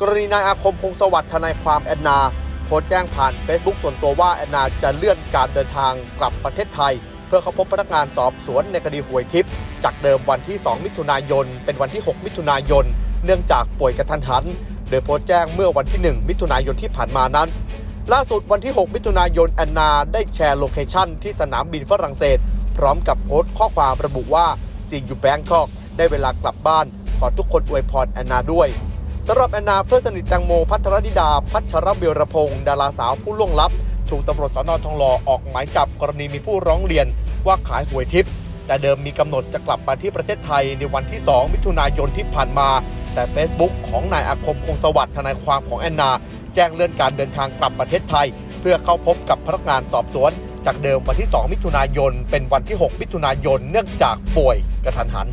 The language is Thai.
กรณีนายอาคมคงสวัสดิ์ทนายความแอนนาโพสต์แจ้งผ่าน Facebook ส่วนตัวว่าแอนนาจะเลื่อนการเดินทางกลับประเทศไทย เพื่อเข้าพบพนักงานสอบสวนในคดีหวยทิพย์จากเดิมวันที่ 2 มิถุนายน เป็นวันที่ 6 มิถุนายน เนื่องจากป่วยกระทันหัน โดยโพสต์แจ้งเมื่อวันที่ 1 มิถุนายนที่ผ่านมานั้น ล่าสุดวันที่ 6 มิถุนายนแอนนาได้แชร์โลเคชั่นที่สนามบินฝรั่งเศส พร้อมกับโพสต์ข้อความระบุว่าซีอยู่แบงคอกได้เวลากลับบ้านขอทุกคนอวยพรแอนนาด้วย สำหรับแอนนาเพื่อนสนิทแตงโมพัทรธิดา พัชรเบลรพงศ์ดาราสาวผู้ล่วงลับ ถูกตำรวจสนทองหล่อออกหมายจับกรณีมีผู้ร้องเรียนว่าขายหวยทิพย์แต่เดิมมีกำหนดจะกลับมาที่ประเทศไทยในวันที่ 2 มิถุนายนที่ผ่านมา แต่ Facebook ของนายอาคมคงสวัสดิ์ทนายความของแอนนา แจ้งเลื่อนการเดินทางกลับประเทศไทย เพื่อเข้าพบกับพนักงานสอบสวน จากเดิมวันที่ 2 มิถุนายน เป็นวันที่ 6 มิถุนายนเนื่องจากป่วยกระทันหัน